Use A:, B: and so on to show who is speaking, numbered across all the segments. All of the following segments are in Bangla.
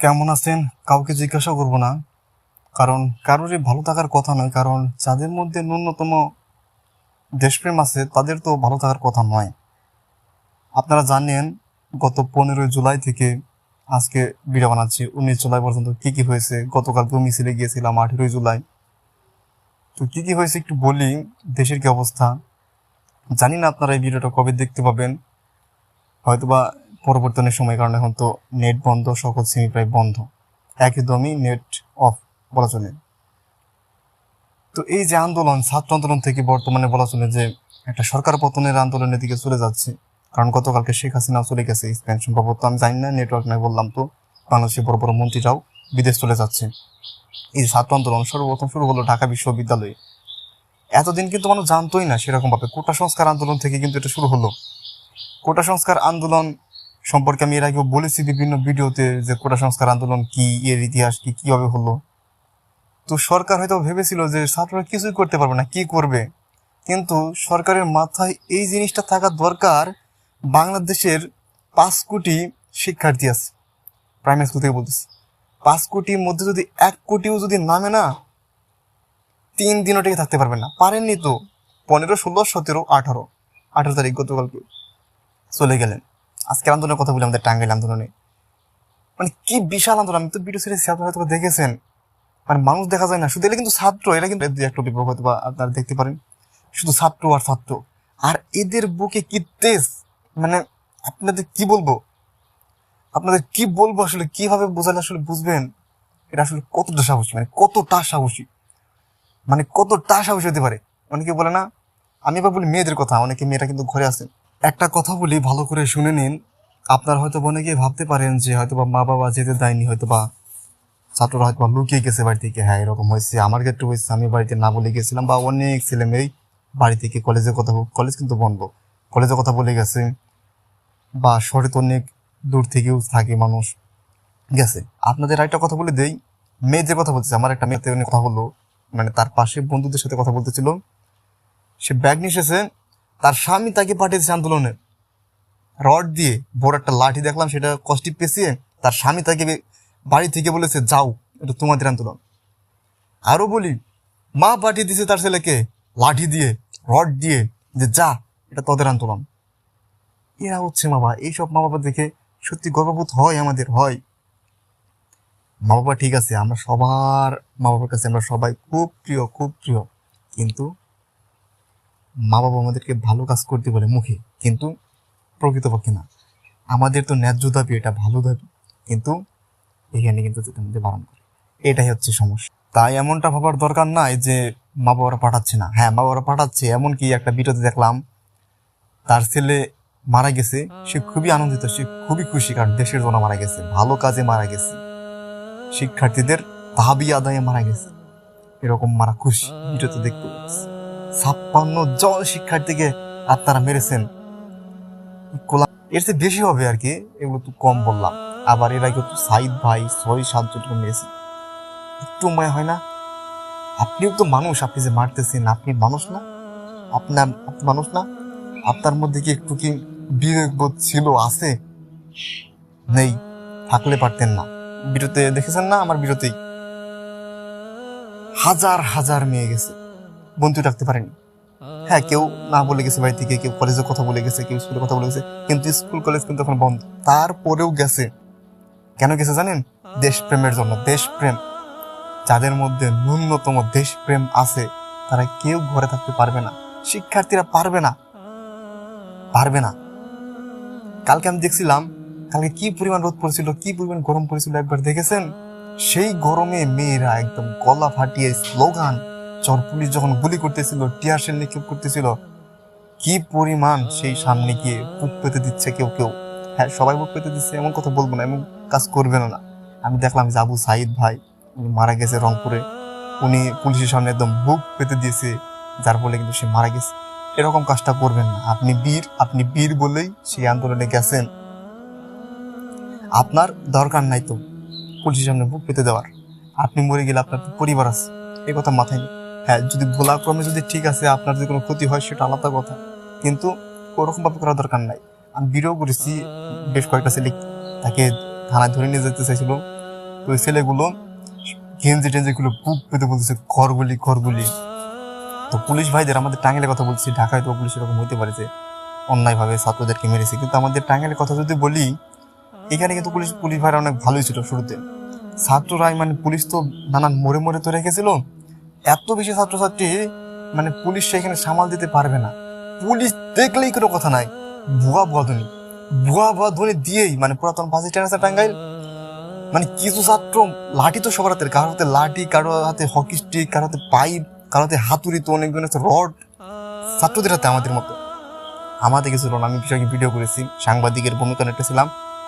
A: কেমন আছেন? কাউকে জিজ্ঞাসা করব না। কারণ কারোরই ভালো থাকার কথা নয়, কারণ যাদের মধ্যে ন্যূনতম দেশপ্রেম আছে, তাদের তো ভালো থাকার কথা নয়। আপনারা জানেন, গত পনেরোই জুলাই থেকে আজকে ভিডিও বানাচ্ছি। উনিশ জুলাই পর্যন্ত কি কি হয়েছে? গতকাল তো মিছিলে গিয়েছিলাম, আঠেরোই জুলাই। তো কী কী হয়েছে একটু বলি, দেশের কি অবস্থা? জানি না আপনারা এই ভিডিওটা কবে দেখতে পাবেন। হয়তোবা পরবর্তনের সময়, কারণ এখন তো নেট বন্ধ, সকল সিমি প্রায় বন্ধ। একদমই নেট অফ বলা চলে। তো এই যে আন্দোলন, ছাত্র আন্দোলন থেকে বর্তমানে বলা চলে যে একটা সরকার পতনের আন্দোলনের দিকে চলে যাচ্ছে, কারণ গতকালকে শেখ হাসিনাও চলে গেছে স্পেন সম্ভবত আমি জানি না নেটওয়ার্ক নাই বললাম তো, বাংলাদেশের বড় বড় মন্ত্রীরাও বিদেশ চলে যাচ্ছে। এই ছাত্র আন্দোলন সর্বপ্রথম শুরু হলো ঢাকা বিশ্ববিদ্যালয়ে। এতদিন কিন্তু মানুষ জানতোই না সেরকমভাবে। কোটা সংস্কার আন্দোলন থেকে কিন্তু এটা শুরু হলো। কোটা সংস্কার আন্দোলন সম্পর্কে আমি এর আগেও বলেছি বিভিন্ন ভিডিওতে যে কোটা সংস্কার আন্দোলন কি, এর ইতিহাস কি, কীভাবে হলো। তো সরকার হয়তো ভেবেছিল যে ছাত্ররা কিছুই করতে পারবে না, কি করবে? কিন্তু সরকারের মাথায় এই জিনিসটা থাকা দরকার, বাংলাদেশের পাঁচ কোটি শিক্ষার্থী আছে প্রাইমারি স্কুল থেকে বলতেছি। পাঁচ কোটির মধ্যে যদি এক কোটিও যদি নামে না, তিন দিনও টিকে থাকতে পারবে না। পারেননি তো, পনেরো, ষোলো, সতেরো, আঠারো আঠারো তারিখ গতকালকে চলে গেলেন। আজকের আন্দোলনের কথা বলি আমাদের টাঙ্গাইল আন্দোলনে। মানে কি বিশাল আন্দোলন, আমি তো ভিডিও সিরিজ আপনারা দেখেছেন। মানে মানুষ দেখা যায় না, শুধু এরা কিন্তু ছাত্র, এরা কিন্তু একটা হয়তো বা আপনারা দেখতে পারেন। শুধু ছাত্র আর ছাত্র। আর এদের বুকে কি তেজ? মানে আপনাদের কি বলব? আপনাদের কি বলব আসলে, কীভাবে বোঝালে আসলে বুঝবেন? এটা আসলে কতটা সাহসী মানে কতটা সাহসী? মানে কতটা সাহসী হতে পারে? অনেকে বলে না, আমি এবার বলি মেয়েদের কথা, অনেকে মেয়েরা কিন্তু ঘরে আছেন একটা কথা বলি, ভালো করে শুনে নিন। আপনার হয়তো অনেকে ভাবতে পারেন যে হয়তো বা মা বাবা যেতে দেয়নি হয়তো বা ছাত্ররা হয়তো বা লুকিয়ে গেছে বাড়ি থেকে। হ্যাঁ এরকম হয়েছে। আমার ক্ষেত্রে হয়েছে। আমি বাড়িতে না বলে গেছিলাম বা অনেক ছেলে মেয়েই বাড়ি থেকে কলেজের কথা কলেজ কিন্তু বন্ধ। কলেজের কথা বলে গেছে বা শহরে তো অনেক দূর থেকেও থাকে মানুষ গেছে। আপনাদের একটা কথা বলে দেই। মেয়ে যে কথা বলছে আমার একটা মেয়েতে কথা বলল মানে তার পাশে বন্ধুদের সাথে কথা বলতেছিল। সে ব্যাগ নিয়ে এসেছে। তার স্বামী তাকে পাঠিয়েছে আন্দোলনে। রড দিয়ে বড় একটা লাঠি দেখলাম, সেটা কষ্টি পেঁচিয়ে তার স্বামী তাকে বাড়ি থেকে বলেছে, যাও, এটা তোমাদের আন্দোলন। আরও বলি, মা পাঠিয়ে দিয়েছে তার ছেলেকে লাঠি দিয়ে, রড দিয়ে, যে যা, এটা তোদের আন্দোলন। এরা হচ্ছে মা বাবা। এইসব মা বাবা দেখে সত্যি গর্ববোধ হয়, আমাদের হয়। মা বাবা ঠিক আছে, আমরা সবার মা বাবার কাছে আমরা সবাই খুব প্রিয় খুব প্রিয়। কিন্তু মা বাবা আমাদেরকে ভালো কাজ করতে বলে মুখে, কিন্তু প্রকৃতপক্ষে না। আমাদের তো ন্যায্য দাবি, এটা ভালো দাবি, কিন্তু এখানে কিন্তু আমাদের বারণ করে। এটাই হচ্ছে সমস্যা। তাই এমনটা ভাবার দরকার নাই যে মা বাবারা পাঠাচ্ছে না। হ্যাঁ মা বাবারা পাঠাচ্ছে, এমনকি একটা ভিডিওতে দেখলাম, তার ছেলে মারা গেছে, সে খুবই আনন্দিত, সে খুবই খুশি, কারণ দেশের জন্য মারা গেছে, ভালো কাজে মারা গেছে। শিক্ষার্থীদের দাবি আদায়ে মারা গেছে। এরকম মারা খুশি ভিডিওতে দেখতে পাচ্ছি। ছাপ্পান্ন জন শিক্ষার্থীকে আপনারা মেরেছেন। কোলা- এর চেয়ে বেশি হবে আর কি, এগুলো তো কম বললাম। আবার এর আগে তো সাইদ ভাই ছয় সাতজন মেরেছে। একটু মায়া হয় না? আপনিও তো মানুষ, আপনি যে মারতেছেন, আপনি মানুষ না? আপনার মানুষ না? আপনার মধ্যে কি একটু কি বিবেকবোধ ছিল, আছে? নেই, থাকলে পারতেন না। বিরতে দেখেছেন না আমার বিরতেই হাজার হাজার মেয়ে গেছে। বন্ধু রাখতে পারেনি। হ্যাঁ কেউ না বলে গেছে বাড়ি থেকে কেউ কলেজে কথা বলে গেছে, কেউ স্কুলে কথা বলে গেছে, কিন্তু স্কুল কলেজ কিন্তু এখন বন্ধ। তারপরেও গেছে। কেন গেছে জানেন? দেশপ্রেমের জন্য, দেশপ্রেম। যাদের মধ্যে ন্যূনতম দেশপ্রেম আছে, তারা কেউ ঘরে থাকতে পারবে না। শিক্ষার্থীরা পারবে না। পারবে না। কালকে আমি দেখছিলাম, কালকে কি পরিমাণ রোদ পড়েছিল, কি পরিমাণ গরম পড়েছিল একবার দেখেছেন? সেই গরমে মেয়েরা একদম গলা ফাটিয়ে স্লোগান চর পুলিশ যখন গুলি করতেছিল টিয়ার শেল নিক্ষেপ করতেছিল, কি পরিমাণ সেই সামনে গিয়ে বুক পেতে দিচ্ছে কেউ কেউ? হ্যাঁ সবাই বুক পেতে দিচ্ছে, এমন কথা বলব না, এমন কাজ করবে না আমি দেখলাম যে আবু সাইদ ভাই, উনি মারা গেছে রংপুরে। উনি পুলিশের সামনে একদম বুক পেতে দিয়েছে, যার ফলে কিন্তু সে মারা গেছে। এরকম কাজটা করবেন না। আপনি বীর আপনি বীর বলেই সেই আন্দোলনে গেছেন। আপনার দরকার নাই তো পুলিশের সামনে বুক পেতে দেওয়ার। আপনি মরে গেলে আপনার পরিবার আছে, এ কথা মাথায় নেই। হ্যাঁ যদি ভোলাক্রমে যদি ঠিক আছে, আপনার যদি কোনো ক্ষতি হয়, সেটা আলাদা কথা। কিন্তু ওরকম ভাবে করার দরকার নাই। আমি ভিডিও করেছি, বেশ কয়েকটা ছেলে তাকে থানায় ধরে নিয়ে যেতে চাইছিল। তো ওই ছেলেগুলো গেঞ্জি টেঞ্জিগুলো বুক পেতে বলতেছে ঘরগুলি ঘরগুলি তো পুলিশ ভাইদের আমাদের টাঙ্গেলের কথা বলছি, ঢাকায় তো পুলিশ এরকম হইতে পারে যে অন্যায়ভাবে ছাত্রদেরকে মেরেছে। কিন্তু আমাদের টাঙ্গেলের কথা যদি বলি, এখানে কিন্তু পুলিশ পুলিশ ভাইরা অনেক ভালোই ছিল শুরুতে। ছাত্ররাই মানে পুলিশ তো নানান মোড়ে মোড়ে তো রেখেছিল এত বেশি ছাত্রছাত্রী মানে পুলিশ সেখানে সামাল দিতে পারবে না। পুলিশ দেখলেই কোনো কথা নাই। ভুয়া ভুয়া ধ্বনি। ভুয়া ভুয়া ধ্বনি দিয়েই মানে পুরাতন বাসি স্ট্যান্ড টাঙ্গাইল। মানে কিছু ছাত্র লাঠি তো সবার হাতে কারোর হাতে লাঠি, কারোর হাতে হকি স্টিক কারোর হাতে পাইপ কারও হাতে হাতুড়ি তো অনেকজন আছে রড ছাত্রদের হাতে আমাদের মতো। আমাদের কিছু রড আমি বিষয়কে ভিডিও করেছি, সাংবাদিকের ভূমিকা নেটেছিলাম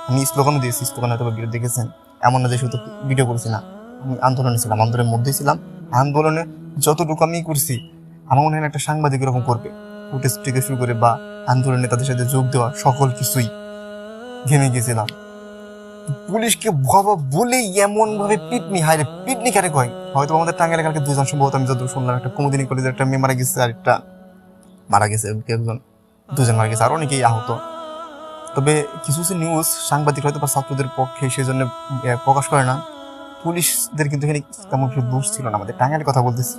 A: আমি স্লোগানও দিয়েছি স্লোগান হয়তো ভিডিও দেখেছেন। এমন না যে শুধু ভিডিও করেছি না, আমি আন্দোলনে ছিলাম, আন্দোলনের মধ্যেই ছিলাম। আন্দোলনে যতটুকু আমি করছি, আমার মনে হয় একটা সাংবাদিক এরকম করবে। ফুটেজ থেকে শুরু করে বা আন্দোলনে তাদের সাথে যোগ দেওয়া সকল কিছুই ঘেমে গেছিলাম পুলিশকে ভবা বলেই এমন ভাবে পিটনি হাইরে পিটনি কারে কয়? হয়তো আমাদের টাঙ্গাইলে কালকে দুজন সম্ভবত আমি যত শুনলাম, একটা কুমুদিনী কলেজের একটা মেয়ে মারা গেছে আর একটা মারা গেছে একজন। দুজন মারা গেছে, আর অনেকেই আহত। তবে কিছু কিছু নিউজ সাংবাদিক হয়তো বা ছাত্রদের পক্ষে সেই জন্য প্রকাশ করে না। পুলিশদের কিন্তু এখানে তেমন কিছু দোষ ছিল না, আমাদের টাঙ্গাইলের কথা বলতেছি।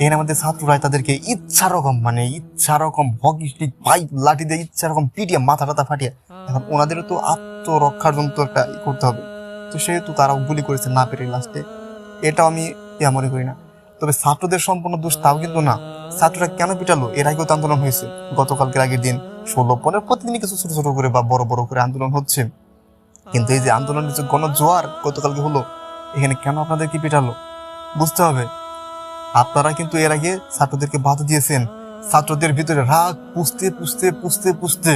A: এখানে আমাদের ছাত্ররা তাদেরকে ইচ্ছা রকম মানে ইচ্ছা রকম হকি স্টিক পাইপ লাঠি দিয়ে ইচ্ছা রকম পিটিয়ে মাথা টাথা ফাটিয়ে এখন ওনাদেরও তো আত্মরক্ষার জন্য তো একটা করতে হবে। তো সেহেতু তারাও গুলি করেছে না পেরে লাস্টে। এটাও আমি ইয়া মনে করি না। তবে ছাত্রদের সম্পূর্ণ দোষ তাও কিন্তু না। ছাত্ররা কেন পিটালো? এর আগেও তো আন্দোলন হয়েছে। গতকালকের আগের দিন ষোলো পনেরো প্রতিদিনই কিছু ছোট ছোট করে বা বড় বড় করে আন্দোলন হচ্ছে। কিন্তু এই যে আন্দোলনের যে গণজোয়ার গতকালকে হলো এখানে কেন আপনাদের কি পিটালো? বুঝতে হবে। আপনারা কিন্তু এর আগে ছাত্রদেরকে বাধা দিয়েছেন। ছাত্রদের ভিতরে রাগ পুষতে পুষতে পুষতে পুষতে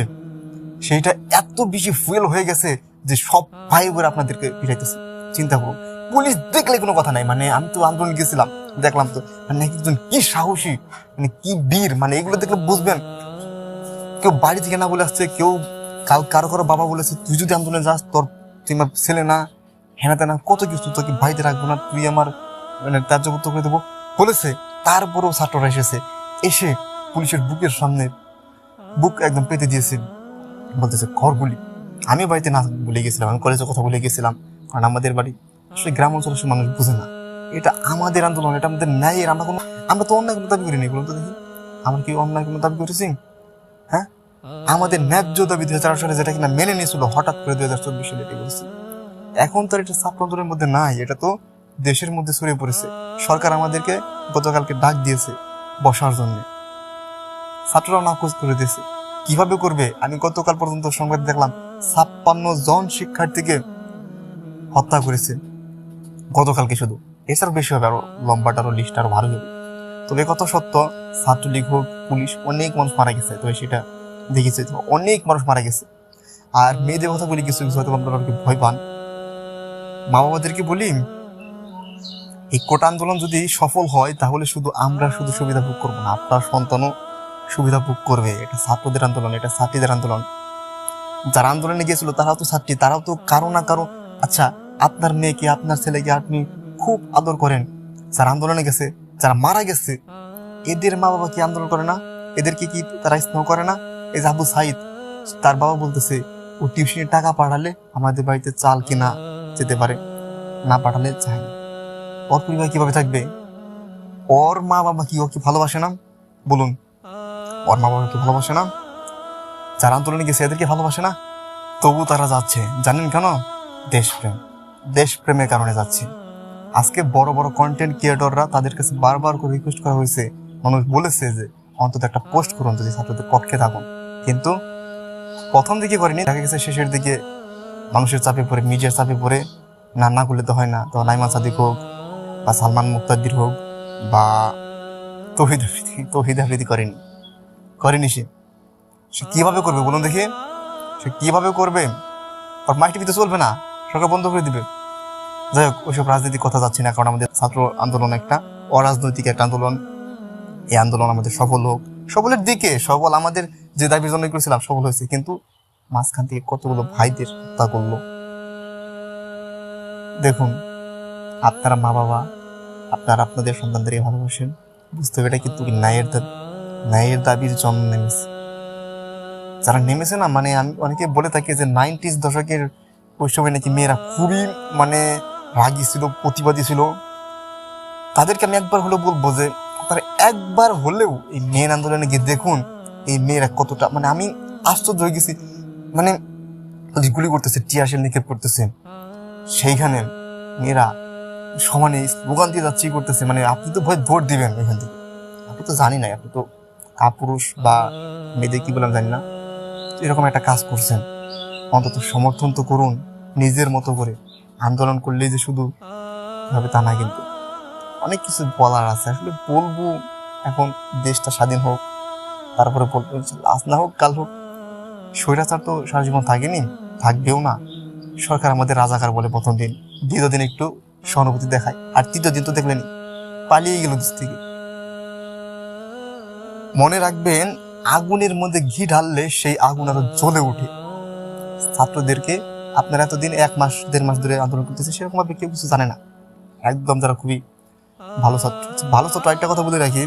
A: সেইটা এত বেশি ফুয়েল হয়ে গেছে যে সব ভাই করে আপনাদেরকে পিটাইতেছে। চিন্তা করুন। পুলিশ দেখলে কোনো কথা নাই। মানে আমি তো আন্দোলন গেছিলাম, দেখলাম তো। মানে একজন কি সাহসী মানে কি বীর মানে এগুলো দেখলে বুঝবেন। কেউ বাড়ি থেকে না বলে আসছে, কেউ কাল কারও কারও বাবা বলেছে, তুই যদি আন্দোলনে যাস, তোর, তুই ছেলে না। হেনা তেনা কত কিছু তোকে বাড়িতে রাখব না, তুই আমার মানে ত্যায্যপুত্র করে দেবো বলেছে। তারপরেও ছাত্ররা এসেছে। এসে পুলিশের বুকের সামনে বুক একদম পেতে দিয়েছে। বলতেছে, ঘর গুলি। আমি বাড়িতে না বলে গেছিলাম, আমি কলেজে কথা বলে গেছিলাম। কারণ আমাদের বাড়ি আসলে গ্রাম অঞ্চলের সব মানুষ বুঝে না। এটা আমাদের আন্দোলন, এটা আমাদের ন্যায়ের আমরা কোনো, আমরা তো অন্যায় কোনো দাবি করিনি, বলুন তো দেখি। আমরা কি অন্যায় কোনো দাবি করেছি? হ্যাঁ? আমাদের ন্যায্য দাবি দুই হাজার সালে যেটা কিনা মেনে নিয়েছিল, হঠাৎ করে দুই হাজার চব্বিশ সালে এটি করেছি। এখন তো এটা ছাত্র আন্দোলনের মধ্যে নাই, এটা তো দেশের মধ্যে ছড়িয়ে পড়েছে। সরকার আমাদেরকে গতকালকে ডাক দিয়েছে বসার জন্য। ছাত্ররাও নাকচ করে দিয়েছে। কীভাবে করবে? আমি গতকাল পর্যন্ত সংবাদ দেখলাম ছাপ্পান্ন জন শিক্ষার্থীকে হত্যা করেছে। গতকালকে শুধু। এছাড়াও বেশি হবে, আরও লম্বাটা, আরও লিস্ট আরও ভালো হবে। তবে কত সত্য, ছাত্রলীগ হোক, পুলিশ, অনেক মানুষ মারা গেছে। তো সেটা দেখেছে, অনেক মানুষ মারা গেছে। আর মেয়েদের কথা বলি কিছু কিছু, হয়তো আপনারা ভয় পান। মা বাবাদেরকে বলি, এই কোটা আন্দোলন যদি সফল হয়, তাহলে শুধু আমরা শুধু সুবিধা ভোগ করব না, আপনার সন্তানও সুবিধা ভোগ করবে। এটা ছাত্রদের আন্দোলন, এটা ছাত্রীদের আন্দোলন। যারা আন্দোলনে গিয়েছিল, তারাও তো ছাত্রী, তারাও তো কারও না কারও। আচ্ছা আপনার মেয়েকে আপনার ছেলেকে আপনি খুব আদর করেন? যারা আন্দোলনে গেছে, যারা মারা গেছে, এদের মা বাবা কি আন্দোলন করে না? এদেরকে কি তারা স্নেহ করে না? এই যে আবু সাইদ, তার বাবা বলতেছে, ও টিউশনের টাকা পাঠালে আমাদের বাড়িতে চাল কিনা? যেতে পারে, না পাঠালে না। ওর পরিবার কীভাবে থাকবে? ওর মা বাবা কি ওকে ভালোবাসে না? বলুন। ওর মা বাবা কি ভালোবাসে না? যারা আন্দোলনে গেছে, এদেরকে ভালোবাসে না? তবু তারা যাচ্ছে। জানেন কেন? দেশপ্রেম। দেশপ্রেমের কারণে যাচ্ছে। আজকে বড় বড় কন্টেন্ট ক্রিয়েটররা তাদের কাছে বারবার করে রিকোয়েস্ট করা হয়েছে। মানুষ বলেছে যে, অন্তত একটা পোস্ট করুন যদি ছাত্রদের পক্ষে থাকুন। কিন্তু প্রথম দিকে করেনি দেখা গেছে শেষের দিকে মানুষের চাপে পড়ে মিডিয়ার চাপে পড়ে না না করলে তো হয় না। তো নাইমান সাদিক হোক বা সালমান মুক্তাদির হোক বা তহিদ আফ্রিদি তহিদ আফ্রিদি করেনি। করেনি সে। সে কীভাবে করবে বলুন দেখি। সে কীভাবে করবে? আর মাইক টিভি তো চলবে না। সরকার বন্ধ করে দিবে। যাই হোক, ওইসব রাজনীতির কথা যাচ্ছি না, কারণ আমাদের ছাত্র আন্দোলন একটা অরাজনৈতিক একটা আন্দোলন। এই আন্দোলন আমাদের সফল হোক। সফলের দিকে সফল আমাদের যে দাবির জন্য করেছিলাম, সফল হয়েছে। কিন্তু মাঝখান থেকে কতগুলো ভাইদের হত্যা করল। দেখুন আপনারা মা বাবা আপনারা আপনাদের সন্তানদেরকে ভালোবাসেন। বুঝতে হবে এটা কিন্তু ন্যায়ের দাবি ন্যায়ের দাবির জন্ম নেমেছে। যারা নেমেছে না মানে আমি অনেকে বলে থাকি যে নাইনটিস দশকের ওই সময় নাকি মেয়েরা খুবই মানে রাগী ছিল প্রতিবাদী ছিল। তাদেরকে আমি একবার হলেও বলব যে আপনারা একবার হলেও এই মেন আন্দোলনে গিয়ে দেখুন এই মেয়েরা কতটা মানে আমি আশ্চর্য হয়ে গেছি। মানে গুলি করতেছে টিয়াশেল নিক্ষেপ করতেছে। সেইখানে মেয়েরা সমানে স্লোগান দিয়ে করতেছে। মানে আপনি তো ভয়, ভোট দিবেন এখান থেকে। আপনি তো জানি না আপনি তো কাপুরুষ বা মেয়েদের কি বললাম জানি না। এরকম একটা কাজ করছেন। অন্তত সমর্থন তো করুন, নিজের মতো করে। আন্দোলন করলেই যে শুধু হবে তা না কিন্তু। অনেক কিছু বলার আছে। আসলে বলব, এখন দেশটা স্বাধীন হোক, তারপরে বলব আজ না হোক, কাল হোক। স্বৈরাচার তো সারা জীবন থাকেনি, থাকবেও না। সরকার আমাদের রাজাকার বলে প্রথম দিন, দ্বিতীয় দিন একটু সহানুভূতি দেখায়, আর তৃতীয় দিন তো দেখলেনি পালিয়ে গেল দেশ থেকে। মনে রাখবেন, আগুনের মধ্যে ঘি ঢাললে সেই আগুন আরও জ্বলে ওঠে। ছাত্রদেরকে আপনারা এতদিন এক মাস, দেড় মাস ধরে আন্দোলন করতেছে সেরকম ভাবে কেউ কিছু জানে না। একদম যারা খুবই ভালো ছাত্র ভালো ছাত্র একটা কথা বলে রাখি,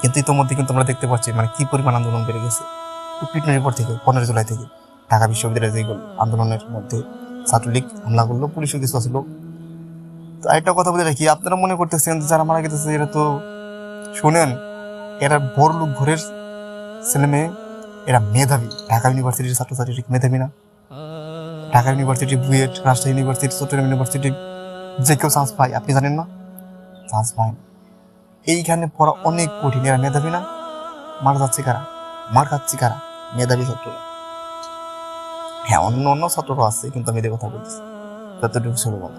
A: কিন্তু ইতোমধ্যে কিন্তু আমরা দেখতে পাচ্ছি মানে কি পরিমাণ আন্দোলন বেড়ে গেছে। পিটনের পর থেকে পনেরো জুলাই থেকে ঢাকা বিশ্ববিদ্যালয়ে যেগুলো আন্দোলনের মধ্যে ছাত্রলীগ হামলা করল পুলিশও কিছু আসলো তো একটা কথা বলে রাখি, আপনারা মনে করতেছেন যারা মারা গেছে এরা তো শোনেন, এরা বড় লোক ঘরের ছেলে মেয়ে, এরা মেধাবী। ঢাকা ইউনিভার্সিটির ছাত্রছাত্রী ঠিক মেধাবী না। Dhaka university, BUET, Rajshahi university, Chattogram university, যে কেউ চান্স পায়, আপনি জানেন না? চান্স পায় এইখানে পড়া অনেক কঠিন, এরা মেধাবী না। মারা যাচ্ছে কারা? মার খাচ্ছি কারা? মেধাবী ছাত্ররা। হ্যাঁ অন্য অন্য ছাত্ররা আছে, কিন্তু আমি এদের কথা বলছি যতটুকু ছিল বলা